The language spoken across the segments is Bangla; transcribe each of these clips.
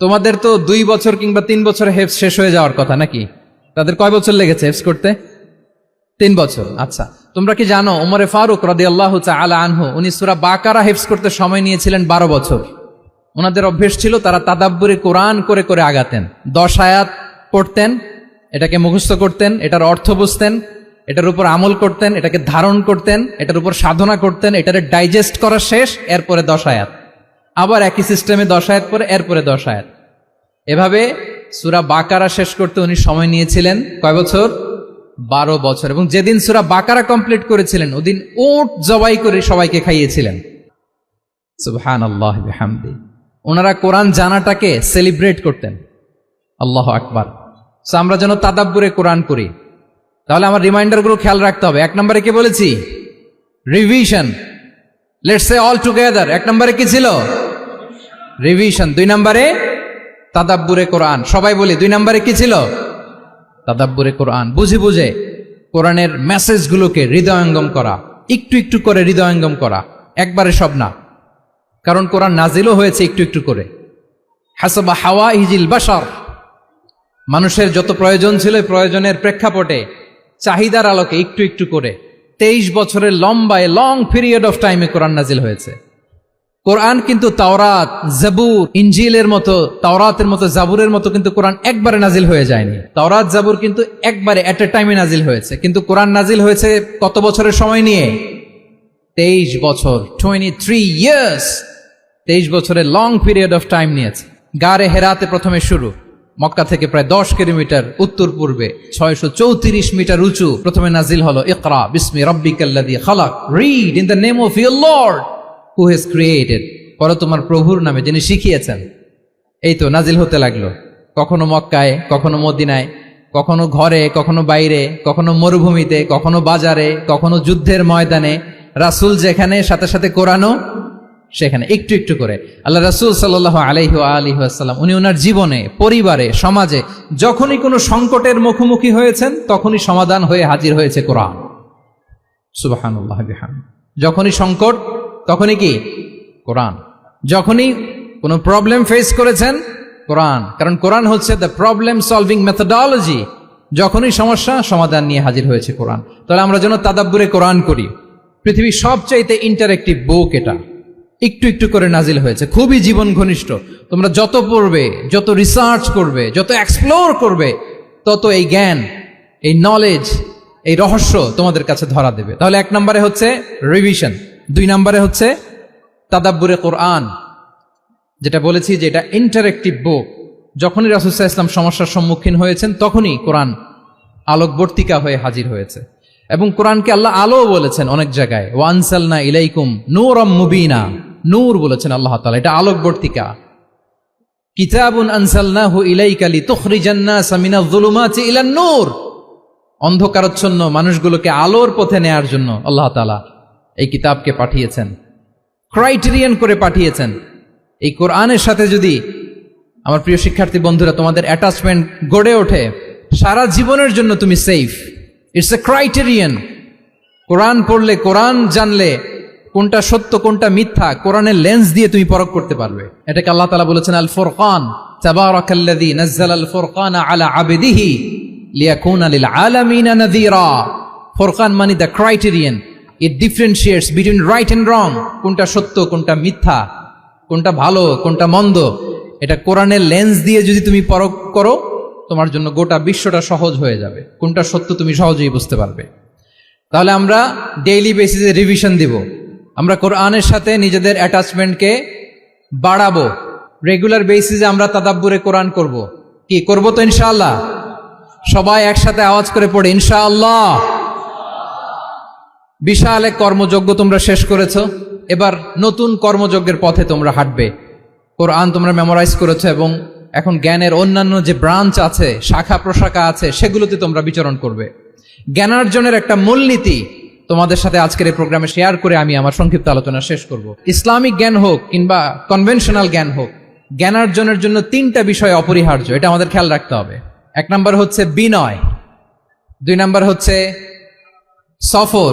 তোমাদের তো দুই বছর কিংবা তিন বছর হেফস শেষ হয়ে যাওয়ার কথা নাকি? তাদের কয় বছর লেগেছে হেফস করতে? তিন বছর আচ্ছা। তোমরা কি জানো, উমরে ফারুক রাদি আল্লাহ আলা আনহু, উনি সুরা বাকারা হেফস করতে সময় নিয়েছিলেন বারো বছর। ওনাদের অভ্যেস ছিল তারা তাদাব্বুরে কোরআন করে করে আগাতেন। দশ আয়াত পড়তেন, এটাকে মুখস্থ করতেন, এটার অর্থ বুঝতেন, এটার উপর আমল করতেন, এটাকে ধারণ করতেন, এটার উপর সাধনা করতেন, এটারে ডাইজেস্ট করা শেষ, এরপরে দশ আয়াত। আবার একই সিস্টেমে দশ আয়াত পরে, এরপরে দশ আয়াত। এভাবে সুরা বাকারা শেষ করতে উনি সময় নিয়েছিলেন কয় বছর? বারো বছর। এবং যেদিন সুরা বাকারা কমপ্লিট করেছিলেন, ওদিন ওট জবাই করে সবাইকে খাইয়েছিলেন। আল্লাহ ওনারা কোরআন জানাটাকে সেলিব্রেট করতেন। আল্লাহ আকবার। আমরা যেন তাদাব্বুরে কোরআন করি। তাহলে আমার রিমাইন্ডারগুলো খেয়াল রাখতে হবে। এক নম্বরে কি বলেছি? Revision let's say all together এক নম্বরে কি ছিল? রিভিশন দুই নম্বরে তাদাব্বুরে কোরআন। সবাই বলি, দুই নম্বরে কি ছিল? তাদাব্বুরে কোরআন। বুঝে বুঝে কোরআনের মেসেজগুলোকে হৃদয়ঙ্গম করা, একটু একটু করে হৃদয়ঙ্গম করা, একবারে সব না। কারণ কোরআন নাজিলও হয়েছে একটু একটু করে। হাসাবা হাওয়া ইজিল বাসার মানুষের যত প্রয়োজন ছিল প্রয়োজনের প্রেক্ষাপটে চাহিদার আলোকে একটু একটু করে। তেইশ বছরের লম্বায় লং পিরিয়ড অফ টাইমে কোরআন নাজিল হয়েছে। কোরআন কিন্তু তাওরাত, জাবুর ইঞ্জিলের মতো, তাওরাতের মতো, জাবুরের মতো কিন্তু কোরআন একবারে নাজিল হয়ে যায়নি। তাওরাত, জাবুর কিন্তু একবারে এট এ টাইমে নাজিল হয়েছে। কিন্তু কোরআন নাজিল হয়েছে কত বছরের সময় নিয়ে? তেইশ বছর টোয়েন্টি থ্রি ইয়ার্স তেইশ বছরের লং পিরিয়ড অফ টাইম নিয়েছে। গারে হেরাতে প্রথমে শুরু। মক্কা থেকে প্রায় দশ কিলোমিটার উত্তর পূর্বে, ছয়শো চৌত্রিশ মিটার উঁচু প্রথমে নাজিল হলো, ইকরা, বিসমি রব্বিকাল্লাদি খালাক। Read in the name of your lord who has created পরে তোমার প্রভুর নামে, যিনি শিখিয়েছেন। এই তো নাজিল হতে লাগল। কখনো মক্কায়, কখনো মদিনায়, কখনো ঘরে, কখনো বাইরে, কখনো মরুভূমিতে, কখনো বাজারে, কখনো যুদ্ধের ময়দানে। রাসূল যেখানে, সাথে সাথে কোরআনও সেখানে। একটু একটু করে। আল্লাহ রাসূল সাল্লাহ আলিহি আসসালাম উনি ওনার জীবনে, পরিবারে, সমাজে যখনই কোনো সংকটের মুখোমুখি হয়েছেন, তখনই সমাধান হয়ে হাজির হয়েছে কোরআন। সুবাহানুল্লাহ বিহান যখনই সংকট তখনই কি? কোরআন। যখনই কোনো প্রবলেম ফেস করেছেন কোরআন। কারণ কোরআন হচ্ছে দ্য প্রবলেম সলভিং মেথডোলজি যখনই সমস্যা সমাধান নিয়ে হাজির হয়েছে কোরআন। তাহলে আমরা যেন তাদাব্বুরে কোরআন করি। পৃথিবীর সবচাইতে ইন্টারেক্টিভ বুক এটা। একটু একটু করে নাজিল হয়েছে। খুবই জীবন ঘনিষ্ঠ। তোমরা যত পড়বে যত রিসার্চ করবে যত এক্সপ্লোর করবে তত এই জ্ঞান এই নলেজ এই রহস্য তোমাদের কাছে ধরা দেবে। তাহলে এক নম্বরে হচ্ছে রিভিশন দুই নম্বরে হচ্ছে তাদাব্বুরে কোরআন, যেটা বলেছি যে এটা ইন্টারেক্টিভ বুক যখনই রাসুসাহ ইসলাম সমস্যার সম্মুখীন হয়েছেন, তখনই কোরআন আলোকবর্তিকা হয়ে হাজির হয়েছে। এবং কোরআনকে আল্লাহ আলো বলেছেন অনেক জায়গায় ওয়ানসালনা ইলাইকুম নূরম মুবিনা নূর বলেছেন আল্লাহ তাআলা, এটা আলোকবর্তিকা। কিতাবুন আনসালনাহু ইলাইকা লিতুখরিজান নাসা মিনাজ যুলুমাতি ইলান নূর। অন্ধকারচ্ছন্ন মানুষগুলোকে আলোর পথে নেয়ার জন্য আল্লাহ এই কিতাবকে পাঠিয়েছেন। ক্রাইটেরিয়ান করে পাঠিয়েছেন। এই কোরআনের সাথে যদি আমার প্রিয় শিক্ষার্থী বন্ধুরা, তোমাদের অ্যাটাচমেন্ট গড়ে ওঠে, সারা জীবনের জন্য তুমি safe it's a criterion Quran পড়লে কোরআন জানলে কোনটা সত্য, কোনটা মিথ্যা, কোরআনের লেন্স দিয়ে তুমি পরখ করতে পারবে। এটাকে আল্লাহ তালা বলেছেন আল ফোরকান তাবারাকাল্লাযী নাযালা আল ফুরকান আলা the criterion it differentiates between right and wrong কোনটা সত্য, কোনটা মিথ্যা, কোনটা ভালো, কোনটা মন্দ। এটা কোরআনের লেন্স দিয়ে যদি তুমি পরখ করো, তোমার জন্য গোটা বিশ্বটা সহজ হয়ে যাবে। কোনটা সত্য তুমি সহজেই বুঝতে পারবে। তাহলে আমরা ডেইলি বেসিসে রিভিশন দিব। আমরা কোরআনের সাথে নিজেদের অ্যাটাচমেন্টকে বাড়াবো। রেগুলার বেসিসে আমরা তাদাব্বুরে কোরআন করব। কি, করব তো ইনশাআল্লাহ? সবাই একসাথে আওয়াজ করে পড়ে, ইনশাআল্লাহ। বিশাল এক কর্মযজ্ঞ তোমরা শেষ করেছ। এবার নতুন কর্মযজ্ঞের পথে তোমরা হাঁটবে। কোরআন তোমরা মেমোরাইজ করেছ এবং এখন জ্ঞানের অন্যান্য যে ব্রাঞ্চ আছে, শাখা প্রশাখা আছে, সেগুলোতে তোমরা বিচরণ করবে। জ্ঞানার্জনের একটা মূলনীতি তোমাদের সাথে আজকের এই প্রোগ্রামে শেয়ার করে আমি আমার সংক্ষিপ্ত আলোচনা শেষ করব। ইসলামিক জ্ঞান হোক কিংবা কনভেনশনাল জ্ঞান হোক, জ্ঞানার্জনের জন্য তিনটা বিষয় অপরিহার্য, এটা আমাদের খেয়াল রাখতে হবে। এক নম্বর হচ্ছে বিনয়, দুই নম্বর হচ্ছে সফর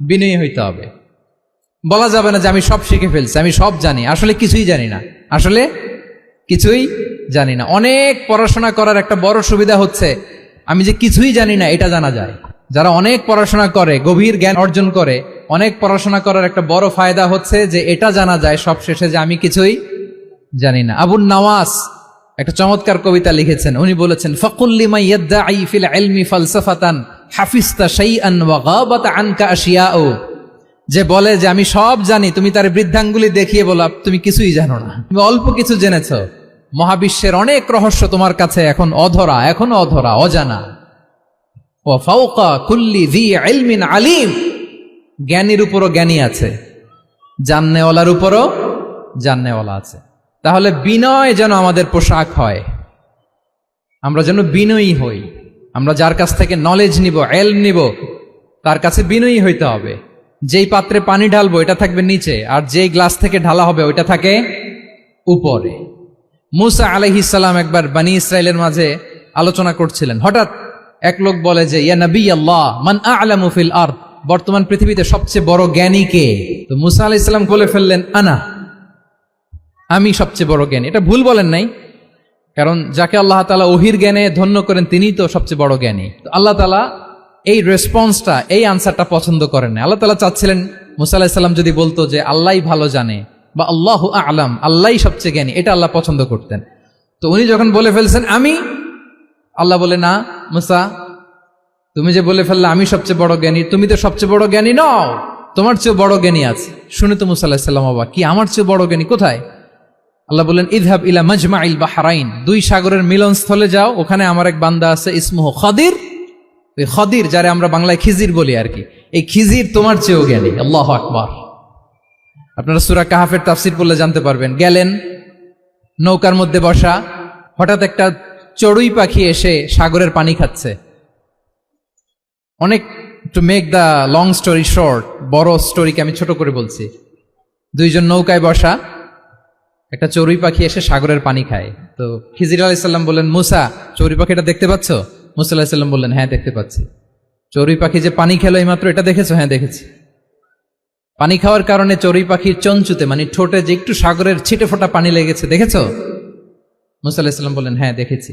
বিনয়ী হইতে হবে। বলা যাবে না যে আমি সব শিখে ফেলছি, আমি সব জানি। আসলে কিছুই জানি না। আসলে কিছুই জানি না। অনেক পড়াশোনা করার একটা বড় সুবিধা হচ্ছে, আমি যে কিছুই জানি না, এটা জানা যায়। যারা অনেক পড়াশোনা করে, গভীর জ্ঞান অর্জন করে, অনেক পড়াশোনা করার একটা বড় ফায়দা হচ্ছে যে এটা জানা যায় সব শেষে যে আমি কিছুই জানি না। আবুল নওয়াজ একটা চমৎকার কবিতা লিখেছেন। উনি বলেছেন ফকুল্লিমা ইয়াদ্দাঈ ফিল ইলমি ফালসাফাতান ওয়া গাবাত আনকা আশিয়াউ। যে বলে যে আমি সব জানি, তুমি তার বৃদ্ধাঙ্গুলি দেখিয়ে বলা তুমি কিছুই জানো না। তুমি অল্প কিছু জেনেছ। মহাবিশ্বের অনেক রহস্য তোমার কাছে এখন অধরা, এখনও অধরা, অজানা। ও ফাউকা কুল্লি দি ইলমিন আলিম। জ্ঞানীর উপরও জ্ঞানী আছে। জাননেওয়ালার উপরও জাননেওয়ালা আছে। তাহলে বিনয় যেন আমাদের পোশাক হয়। আমরা যেন বিনয়ী হই। আমরা যার কাছ থেকে নলেজ নিব এলম নিব, তার কাছে বিনয়ী হইতে হবে। যেই পাত্রে পানি ঢালবো, এটা থাকবে নিচে, আর যেই গ্লাস থেকে ঢালা হবে, ওইটা থাকে উপরে। মুসা আলহিসাল্লাম একবার বানি ইসরায়েলের মাঝে আলোচনা করছিলেন। হঠাৎ এক লোক বলে যে, ইয়া নবী আল্লাহ মান আলামু ফিল আরদ? বর্তমান পৃথিবীতে সবচেয়ে বড় জ্ঞানী কে? তো মুসা আলাইহিস সালাম বলে ফেললেন, আনা, আমি সবচেয়ে বড় জ্ঞানী। এটা ভুল বলেন নাই কারণ যাকে আল্লাহ তালা ওহির জ্ঞানে ধন্য করেন, তিনিই তো সবচেয়ে বড় জ্ঞানী। আল্লাহ তালা এই রেসপন্সটা এই আনসারটা পছন্দ করেন না আল্লাহ তালা চাচ্ছিলেন, মুসা আলাহিসাল্লাম যদি বলতো যে আল্লাহ ভালো জানে বা আল্লাহ আলাম আল্লাহ সবচেয়ে জ্ঞানী এটা আল্লাহ পছন্দ করতেন। তো উনি যখন বলে ফেলছেন, আমি আল্লাহ বলে, না, মুসা, তুমি যে বলে ফেললে, আমি সবচেয়ে বড় জ্ঞানী, তুমি তো সবচেয়ে বড় জ্ঞানী নও, তোমার চেয়ে বড় জ্ঞানী আছে। শুনে তো মুসা আলাহিসাল্লাম বাবা কি, আমার চেয়ে বড় জ্ঞানী কোথায়? আল্লাহ বললেন, ইদহাব ইলা মজমা ইল বাহারাইন। দুই সাগরের মিলনস্থলে যাও, ওখানে আমার এক বান্দা আছে, ইসমুহ খদির। ওই খদির যারে আমরা বাংলায় খিজির বলি আর কি। এই খিজির তোমার চেয়েও জ্ঞানী। আল্লাহ আকবার। আপনারা সুরা কাহাফের তাফসির বললে জানতে পারবেন। গেলেন, নৌকার মধ্যে বসা, হঠাৎ একটা চড়ুই পাখি এসে সাগরের পানি খাচ্ছে। অনেক to make the long story short বড় স্টোরিকে আমি ছোট করে বলছি। দুইজন নৌকায় বসা একটা চড়ুই পাখি এসে সাগরের পানি খায়। তো খিজির আলাইসাল্লাম বললেন, মুসা, চড়ুই পাখিটা দেখতে পাচ্ছ? মুসা আলাহিসাল্লাম বললেন হ্যাঁ দেখতে পাচ্ছি। চড়ুই পাখি যে পানি খেলো এইমাত্র, এটা দেখেছ? হ্যাঁ দেখেছি। পানি খাওয়ার কারণে চড়ুই পাখির চঞ্চুতে মানে ঠোঁটে যে একটু সাগরের ছিটে ফোটা পানি লেগেছে, দেখেছ? মুসা আলাহিসাল্লাম বললেন হ্যাঁ দেখেছি।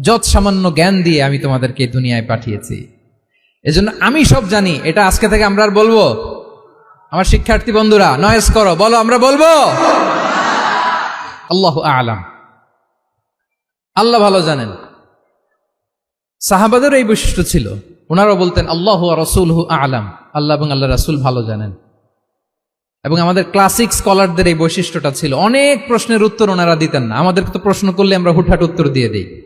যত সামান্য জ্ঞান দিয়ে আমি তোমাদেরকে দুনিয়ায় পাঠিয়েছি। এজন্য আমি সব জানি, এটা আজকে থেকে আমরা আর বলব। আমার শিক্ষার্থী বন্ধুরা নয়েস করো, বলো, আমরা বলব? আল্লাহ আলাম। আল্লাহ ভালো জানেন। সাহাবাদের এই বৈশিষ্ট্য ছিল, ওনারাও বলতেন, আল্লাহ রসুল হু আলাম। আল্লাহ এবং আল্লাহ রাসুল ভালো জানেন। এবং আমাদের ক্লাসিক স্কলারদের এই বৈশিষ্ট্যটা ছিল, অনেক প্রশ্নের উত্তর ওনারা দিতেন না। আমাদেরকে তো প্রশ্ন করলে আমরা হুটহাট উত্তর দিয়ে দিই।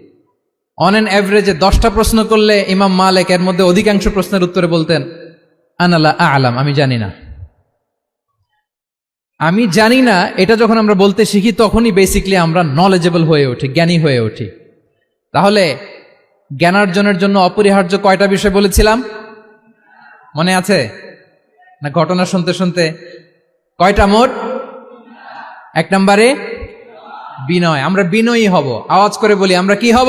অন অ্যান অ্যাভারেজে দশটা প্রশ্ন করলে ইমাম মালেক এর মধ্যে অধিকাংশ প্রশ্নের উত্তরে বলতেন আনালা আলাম আমি জানি না। আমি জানি না, এটা যখন আমরা বলতে শিখি, তখনই বেসিকলি আমরা নলেজেবল হয়ে উঠি, জ্ঞানী হয়ে উঠি। তাহলে, জ্ঞানার্জনের জন্য অপরিহার্য কয়টা বিষয় বলেছিলাম? মনে আছে? না ঘটনা শুনতে শুনতে? কয়টা মোট? এক নম্বরে, বিনয়। আমরা বিনয়ী হব। আওয়াজ করে বলি, আমরা কি হব?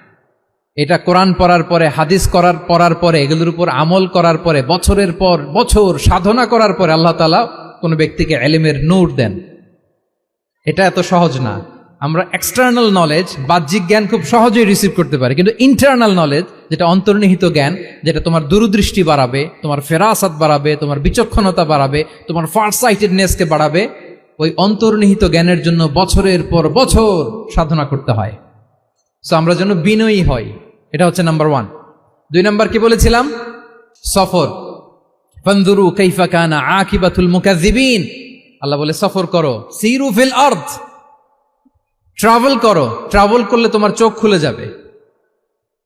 এটা কোরআন পড়ার পরে, হাদিস করার, পড়ার পরে, এগুলোর উপর আমল করার পরে, বছরের পর বছর সাধনা করার পরে আল্লাহ তালা কোনো ব্যক্তিকে এলিমের নূর দেন। এটা এত সহজ না। আমরা এক্সটার্নাল নলেজ বাহ্যিক জ্ঞান খুব সহজেই রিসিভ করতে পারি। কিন্তু ইন্টারনাল নলেজ যেটা অন্তর্নিহিত জ্ঞান, যেটা তোমার দূরদৃষ্টি বাড়াবে, তোমার ফেরাসাত বাড়াবে, তোমার বিচক্ষণতা বাড়াবে, তোমার ফার সাইটেডনেসকে বাড়াবে, ওই অন্তর্নিহিত জ্ঞানের জন্য বছরের পর বছর সাধনা করতে হয়। সো আমরা যেন বিনয়ী হই। এটা হচ্ছে নাম্বার ওয়ান দুই নাম্বার কি বলেছিলাম? সফর। ফন্দুরু কাইফা কানা আকিবাতুল মুকাজ্জিবিন আল্লাহ বলে, সফর করো। সিরু ফিল আর্থ ট্রাভেল করো। ট্রাভেল করলে তোমার চোখ খুলে যাবে।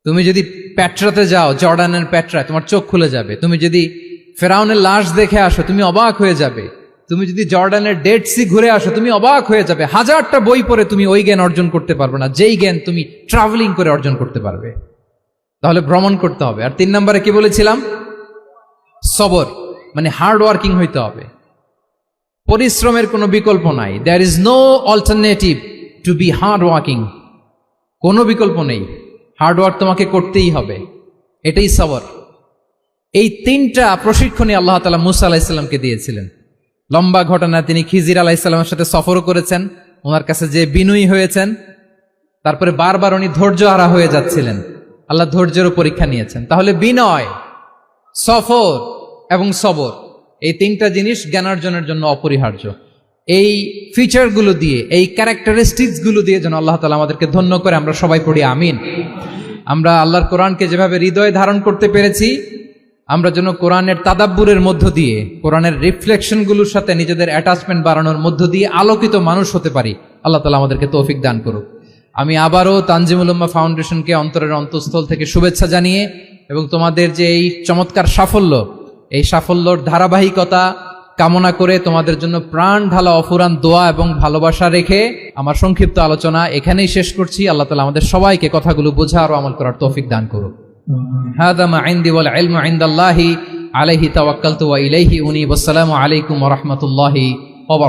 তুমি যদি প্যাট্রাতে যাও, জর্ডানের প্যাট্রায় তোমার চোখ খুলে যাবে। তুমি যদি ফেরাউনের লাশ দেখে আসো, তুমি অবাক হয়ে যাবে। তুমি যদি জর্ডানের ডেড সি ঘুরে আসো, তুমি অবাক হয়ে যাবে। হাজারটা বই পড়ে তুমি ওই জ্ঞান অর্জন করতে পারবে না। যেই জ্ঞান তুমি ট্রাভেলিং করে অর্জন করতে পারবে। তাহলে ভ্রমণ করতে হবে। আর তিন নম্বরে কি বলেছিলাম? সবর মানে হার্ড ওয়ার্কিং হইতে হবে। পরিশ্রমের কোনো বিকল্প নাই। There is no alternative to be hard working কোনো বিকল্প নেই। হার্ড ওয়ার্ক তোমাকে করতেই হবে। এটাই সবর। এই তিনটা প্রশিক্ষণই আল্লাহ তালা মুসা আলাহিসাল্লামকে দিয়েছিলেন। লম্বা ঘটনা, তিনি খিজির আলাহিসাল্লামের সাথে সফরও করেছেন। ওনার কাছে যে বিনয়ী হয়েছেন, তারপরে বারবার উনি ধৈর্য হারা হয়ে যাচ্ছিলেন। আল্লাহ ধৈর্যেরও পরীক্ষা নিয়েছেন। তাহলে বিনয়, সফর এবং সবর, এই তিনটা জিনিস জ্ঞান অর্জনের জন্য অপরিহার্য। এই ফিচারগুলো দিয়ে, এই ক্যারেক্টারিস্টিক্সগুলো দিয়ে যেন আল্লাহ তালা আমাদেরকে ধন্য করে, আমরা সবাই পড়ি, আমিন। আমরা আল্লাহর কোরআনকে যেভাবে হৃদয়ে ধারণ করতে পেরেছি, আমরা যেন কোরআনের তাদাব্বুরের মধ্য দিয়ে, কোরআনের রিফ্লেকশনগুলোর সাথে নিজেদের অ্যাটাচমেন্ট বাড়ানোর মধ্য দিয়ে আলোকিত মানুষ হতে পারি। আল্লাহ তালা আমাদেরকে তৌফিক দান করুক। আমি আবারও তানজিমুলম্মা ফাউন্ডেশনকে অন্তরের অন্তঃস্থল থেকে শুভেচ্ছা জানিয়ে এবং তোমাদের যে এই চমৎকার সাফল্য, এই সাফল্যর ধারাবাহিকতা কামনা করে তোমাদের জন্য প্রাণ ঢালা অফুরান দোয়া এবং ভালোবাসা রেখে আমার সংক্ষিপ্ত আলোচনা এখানেই শেষ করছি। আল্লাহ তালা আমাদের সবাইকে কথাগুলো বোঝা আর আমল করার তৌফিক দান করুক। হাদামা আইন্দি ওয়াল আলাইহি ইলাইহি উনি ওয়াসসালামু আলাইকুম ওয়া